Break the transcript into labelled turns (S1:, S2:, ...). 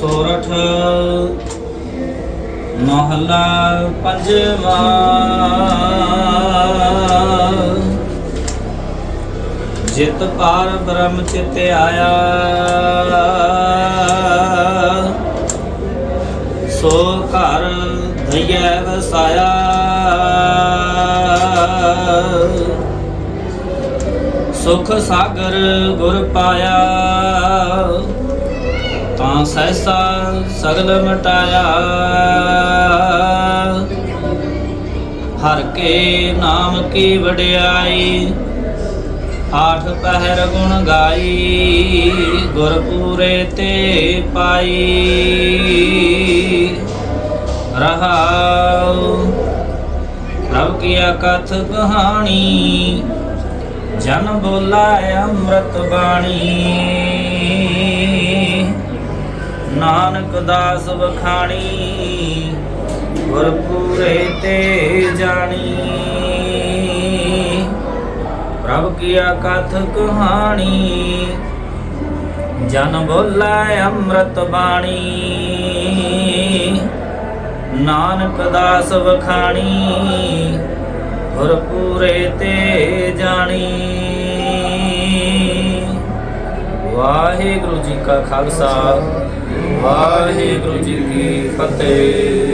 S1: ਸੋਰਠ, ਮਹਲਾ ਪੰਜਵਾ। ਜਿਤ ਪਾਰ ਬ੍ਰਹਮ ਚਿਤ ਆਇਆ। ਸੋ ਘਰ ਧਈਐ ਵਸਾਇਆ। ਸੁਖ ਸਾਗਰ ਗੁਰ ਪਾਇਆ। ਤਾਂ ਸਹਿਸਾ ਸਗਲ ਮਟਾਇਆ। ਹਰ ਕੇ ਨਾਮ ਕੀ ਵਡਿਆਈ, ਆਠ ਪਹਿਰ ਗੁਣ ਗਾਈ ਗੁਰ ਪੂਰੇ ਤੇ ਪਾਈ। ਰਹਾਉ, ਪ੍ਰਭ ਕੀਆ ਕਥ ਕਹਾਣੀ, ਜਨ ਬੋਲਾ ਅੰਮ੍ਰਿਤ ਬਾਣੀ। ਨਾਨਕ ਦਾਸ ਵਖਾਣੀ ਗੁਰ ਪੂਰੇ ਤੇ ਜਾਣੀ। ਪ੍ਰਭ ਕੀਆ ਕਥ ਕਹਾਣੀ, ਜਨ ਬੋਲਾ ਅੰਮ੍ਰਿਤ ਬਾਣੀ। ਨਾਨਕ ਦਾਸ ਵਖਾਣੀ ਗੁਰ ਪੂਰੇ ਤੇ ਜਾਣੀ। ਵਾਹਿਗੁਰੂ ਜੀ ਕਾ ਖਾਲਸਾ। ਵਾਹਿਗੁਰੂ ਜੀ ਕੀ ਫਤਿਹ।